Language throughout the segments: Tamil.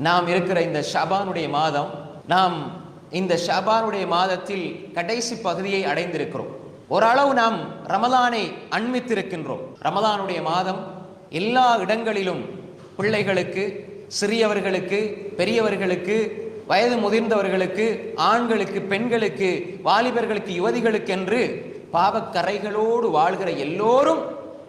நாம் இருக்கிற இந்த ஷபானுடைய மாதம் நாம் இந்த ஷபானுடைய மாதத்தில் கடைசி பகுதியை அடைந்திருக்கிறோம். ஓரளவு நாம் ரமலானை அண்மித்திருக்கின்றோம் ரமலானுடைய மாதம் எல்லா இடங்களிலும் பிள்ளைகளுக்கு சிறியவர்களுக்கு பெரியவர்களுக்கு வயது முதிர்ந்தவர்களுக்கு ஆண்களுக்கு பெண்களுக்கு வாலிபர்களுக்கு யுவதிகளுக்கு என்று பாவக்கரைகளோடு வாழ்கிற எல்லோரும்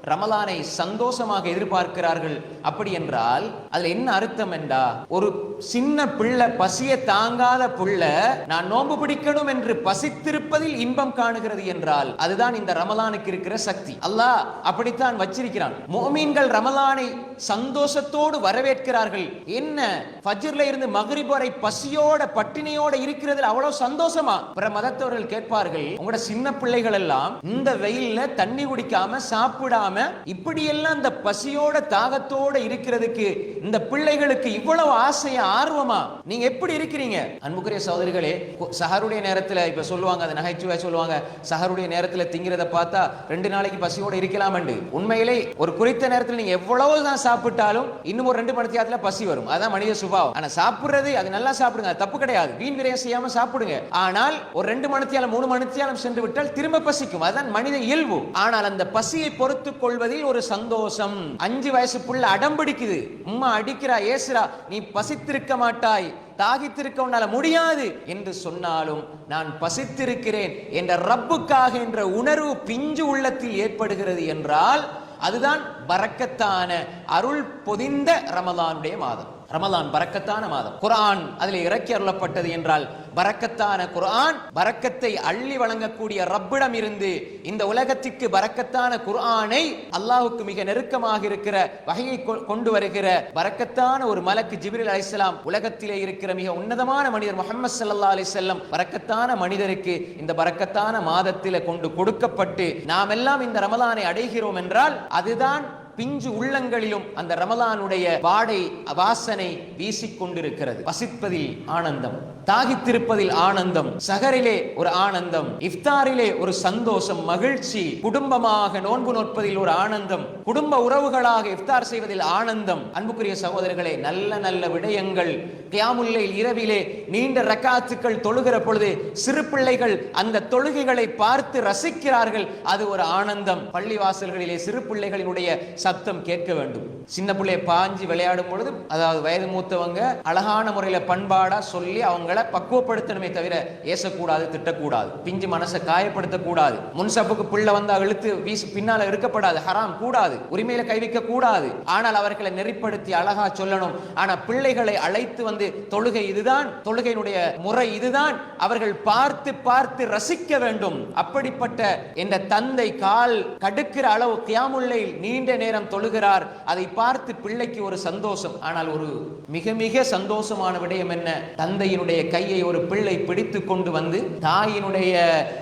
ரமலானை சந்தோஷமாக எதிர்பார்க்கிறார்கள். அப்படி என்றால் அதுல என்ன அர்த்தம் என்றா ஒரு சின்ன பிள்ளை பசிய தாங்காத புள்ள நான் நோன்பு பிடிக்கணும் என்று பசித்திருப்பதில் இன்பம் காணுகிறது என்றால் அதுதான் இந்த ரமலானுக்கு இருக்கிற சக்தி. அல்லாஹ் அப்படித்தான் வச்சிருக்கிறான். மோமீன்கள் ரமலானை சந்தோஷத்தோடு வரவேற்கிறார்கள். என்ன? ஃபஜ்ர்ல இருந்து மகரிப் வரை பசியோட பட்டினியோட இருக்கிறது அவ்வளவு சந்தோஷமா? பிற மதத்தவர்கள் கேட்பார்கள் உங்களோட சின்ன பிள்ளைகள் எல்லாம் இந்த வெயில்ல தண்ணி குடிக்காம சாப்பிடாம இப்படி எல்லாம் இந்த பசியோட தாகத்தோட இருக்கிறதுக்கு இந்த பிள்ளைகளுக்கு இவ்வளவு ஆசையா ஆர்வமா? நீங்க எப்படி இருக்கிறீங்க? அன்புக்குரிய சகோதரிகளே சஹருடைய நேரத்துல இப்ப சொல்லுவாங்க அது நகைச்சுவை சொல்லுவாங்க சஹருடைய நேரத்துல திங்கிறத பார்த்தா ரெண்டு நாளைக்கு பசியோட இருக்கலாம் உண்மையிலே ஒரு குறித்த நேரத்தில் நீங்க எவ்வளவு தான் சாப்பிட்டாலும் இன்னும் ஒரு ரெண்டு மணி நேரத்துல பசி வரும். அதான் மனித சுபாவம். ஆனா சாப்பிடுறது அது நல்லா சாப்பிடுங்க தப்பு கிடையாது. வீண் விரயம் செய்யாம சாப்பிடுங்க. ஆனால் ஒரு ரெண்டு மணித்தியாலும் மூணு மணித்தியாலும் சென்று விட்டால் திரும்ப பசிக்கும். அதுதான் மனித இயல்பு. ஆனால் அந்த பசியை பொறுத்து கொள்வதில் ஒரு சந்தோஷம். அஞ்சு வயசு புள்ள அடம் பிடிக்குது. உம்மா அடிக்கிறா ஏசுறா நீ பசித்திருக்க மாட்டாய். தாகித்திருக்க உன்னால முடியாது என்று சொன்னாலும் நான் பசித்திருக்கிறேன் என்ற ரப்புக்காக என்ற உணர்வு பிஞ்சு உள்ளத்தில் ஏற்படுகிறது என்றால் அதுதான் பறக்கத்தான அருள் பொதிந்த ரமலானுடைய மாதம். ரமலான் பறக்கத்தான மாதம். குரான் அதில் இறக்கி அருளப்பட்டது என்றால் பறக்கத்தான குர்ஆன் பறக்கத்தை அள்ளி வழங்கக்கூடிய ரப்பிடம் இருந்து இந்த உலகத்திற்கு பறக்கத்தான குர்ஆனை அல்லாஹுக்கு மிக நெருக்கமாக இருக்கிற வகையை கொ- கொண்டு வருகிற பறக்கத்தான ஒரு மலக்கு ஜிபிரில் அலிஸ்லாம் உலகத்திலே இருக்கிற மிக உன்னதமான மனிதர் முகமது சல்லா அலி செல்லம் பரக்கத்தான மனிதருக்கு இந்த பறக்கத்தான மாதத்தில் கொண்டு கொடுக்கப்பட்டு நாம் எல்லாம் இந்த ரமலானை அடைகிறோம் என்றால் அதுதான் பிஞ்சு உள்ளங்களிலும் அந்த ரமலானுடைய வாடை வாசனை வீசிக் கொண்டிருக்கிறது. பசிப்பதில் ஆனந்தம். தாகித்திருப்பதில் ஆனந்தம். சகரிலே ஒரு ஆனந்தம். இஃப்தாரிலே ஒரு சந்தோஷம். மகிழ்ச்சி. குடும்பமாக நோன்பு நோற்பதில் ஒரு ஆனந்தம். குடும்ப உறவுகளாக இஃப்தார் செய்வதில் ஆனந்தம். அன்புக்குரிய சகோதரர்களே நல்ல நல்ல விடயங்கள். கியாமுல்லை இரவிலே நீண்ட ரக்காத்துக்கள் தொழுகிற பொழுது சிறு பிள்ளைகள் அந்த தொழுகைகளை பார்த்து ரசிக்கிறார்கள். அது ஒரு ஆனந்தம். பள்ளிவாசல்களிலே சிறு பிள்ளைகளினுடைய சத்தம் கேட்க வேண்டும். சின்ன பிள்ளைய பாஞ்சு விளையாடும் பொழுது அதாவது வயது மூத்தவங்க அழகான முறையில பண்பாடா சொல்லி அவங்கள பக்குவப்படுத்தணுமே தவிர ஏசக்கூடாது திட்டக்கூடாது. பிஞ்சு மனசை காயப்படுத்தக்கூடாது. முன்சப்புக்கு பிள்ளை வந்தா இழுத்து வீசு பின்னால இருக்கப்படாது ஹராம் கூடாது. உரிமையில கைவிக்க கூடாது. ஆனால் அவர்களை நெறிப்படுத்தி அழகா சொல்லணும். ஆனா பிள்ளைகளை அழைத்து வந்து தொழுகை இதுதான் தொழுகையினுடைய முறை இதுதான். அவர்கள் பார்த்து பார்த்து ரசிக்க வேண்டும். அப்படிப்பட்ட என்ற தந்தை கால் கடுக்கிற அளவு கியாமுல்லை நீண்ட நேரம் நேரம் தொழுகிறார். அதை பார்த்து பிள்ளைக்கு ஒரு சந்தோஷம். ஆனால் ஒரு மிக மிக சந்தோஷமான விடயம் என்ன? தந்தையினுடைய கையை ஒரு பிள்ளை பிடித்து கொண்டு வந்து தாயினுடைய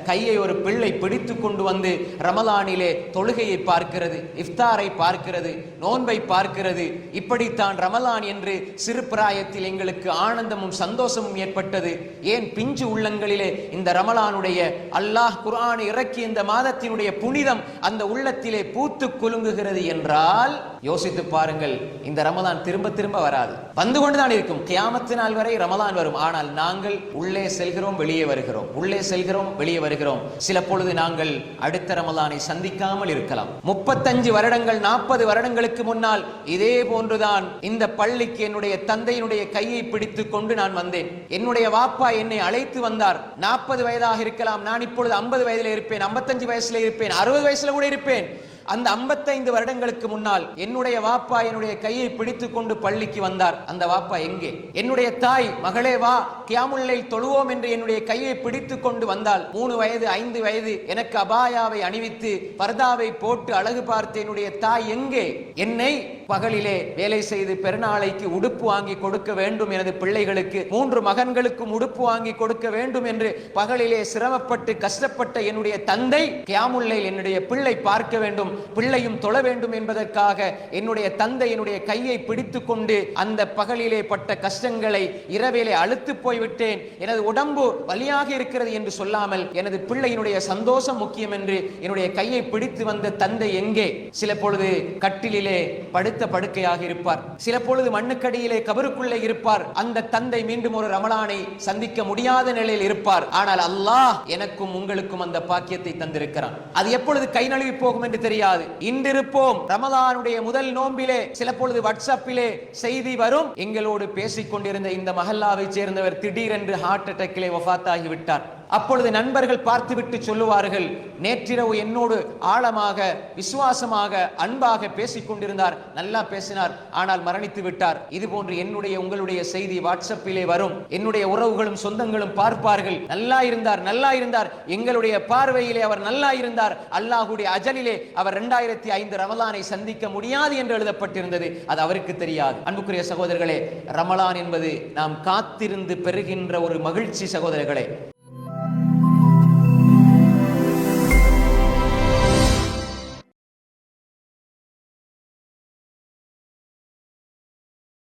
கையை ஒரு பிள்ளை பிடித்து கொண்டு வந்து ரமலானிலே தொழுகையை பார்க்கிறது இஃப்தாரை பார்க்கிறது நோன்பை பார்க்கிறது. இப்படித்தான் ரமலான் என்று சிறு பிராயத்தில் எங்களுக்கு ஆனந்தமும் சந்தோஷமும் ஏற்பட்டது. ஏன் பிஞ்சு உள்ளங்களிலே இந்த ரமலானுடைய அல்லாஹ் குரான் இறக்கி இந்த மாதத்தினுடைய புனிதம் அந்த உள்ளத்திலே பூத்து குலுங்குகிறது என்றால் யோசித்து பாருங்கள் இந்த ரமதான் திரும்ப திரும்ப வராது. வந்து கொண்டுதான் இருக்கும். கியாமத்து நாள் வரை ரமதான் வரும். ஆனால் நாங்கள் உள்ளே செல்கிறோம் வெளியே வருகிறோம். உள்ளே செல்கிறோம் வெளியே வருகிறோம். சில பொழுது நாங்கள் அடுத்த ரமதானை சந்திக்காமல் இருக்கலாம். முப்பத்தஞ்சு வருடங்கள் நாற்பது வருடங்களுக்கு முன்னால் இதே போன்றுதான் இந்த பள்ளிக்கு என்னுடைய தந்தையினுடைய கையை பிடித்து கொண்டு நான் வந்தேன். என்னுடைய வாப்பா என்னை அழைத்து வந்தார். நாற்பது வயதாக இருக்கலாம். நான் இப்பொழுது ஐம்பது வயதில் இருப்பேன். ஐம்பத்தஞ்சு வயசுல இருப்பேன். அறுபது வயசுல கூட இருப்பேன். அந்த 55 வருடங்களுக்கு முன்னால் என்னுடைய வாப்பா என்னுடைய கையை பிடித்து கொண்டு பள்ளிக்கு வந்தார். அந்த வாப்பா எங்கே? என்னுடைய தாய் மகளே வா கியாமுல்லை தொழுவோம் என்று என்னுடைய கையை பிடித்து கொண்டு வந்தால் மூணு வயது ஐந்து வயது எனக்கு அபாயாவை அணிவித்து பர்தாவை போட்டு அழகு பார்த்து என்னுடைய தாய் எங்கே? என்னை பகலிலே வேலை செய்து பெருநாளைக்கு உடுப்பு வாங்கி கொடுக்க வேண்டும் எனது பிள்ளைகளுக்கு மூன்று மகன்களுக்கும் உடுப்பு வாங்கி கொடுக்க வேண்டும் என்று பகலிலே சிரமப்பட்டு கஷ்டப்பட்ட என்னுடைய தந்தை கியாமுல்லை என்னுடைய பிள்ளை பார்க்க வேண்டும் பிள்ளையும் தொழ வேண்டும் என்பதற்காக என்னுடைய தந்தை என்னுடைய கையை பிடித்து கொண்டு அந்த பகலிலே பட்ட கஷ்டங்களை இரவிலே அழுத்து போய்விட்டேன். எனது உடம்பு வலியாக இருக்கிறது என்று சொல்லாமல் எனது பிள்ளையினுடைய சந்தோஷம் முக்கியம் என்று என்னுடைய கையை பிடித்து வந்த தந்தை எங்கே? சில பொழுது கட்டிலிலே படுத்து படுத்த படுக்கையாக இருப்பார். சில பொழுது மண்ணுக்கடியிலே கபருக்குள்ளே இருப்பார். அந்த தந்தை மீண்டும் ஒரு ரமலானை சந்திக்க முடியாத நிலையில் இருப்பார். ஆனால் அல்லாஹ் எனக்கும் உங்களுக்கும் அந்த பாக்கியத்தை தந்திருக்கிறான். அது எப்பொழுது கை நழுவி போகும் என்று தெரியாது. இன்றிருப்போம். ரமலானுடைய முதல் நோம்பிலே சில பொழுது வாட்ஸ்அப்பிலே செய்தி வரும். எங்களோடு பேசிக் கொண்டிருந்த இந்த மஹல்லாவை சேர்ந்தவர் திடீரென்று ஹார்ட் அட்டாக்கிலே வஃபாத்தாகி விட்டார் அப்பொழுது நண்பர்கள் பார்த்துவிட்டு சொல்லுவார்கள் நேற்றிரவு என்னோடு ஆழமாக விசுவாசமாக அன்பாக பேசிக் கொண்டிருந்தார். நல்லா பேசினார். ஆனால் மரணித்து விட்டார். இது போன்று என்னுடைய உங்களுடைய செய்தி வாட்ஸ்அப்பிலே வரும். என்னுடைய உறவுகளும் சொந்தங்களும் பார்ப்பார்கள். நல்லா இருந்தார் நல்லா இருந்தார். எங்களுடைய பார்வையிலே அவர் நல்லா இருந்தார். அல்லாஹுடைய அஜலிலே அவர் இரண்டாயிரத்தி ஐந்து ரமலானை சந்திக்க முடியாது என்று எழுதப்பட்டிருந்தது. அது அவருக்கு தெரியாது. அன்புக்குரிய சகோதரர்களே ரமலான் என்பது நாம் காத்திருந்து பெறுகின்ற ஒரு மகிழ்ச்சி சகோதரர்களே.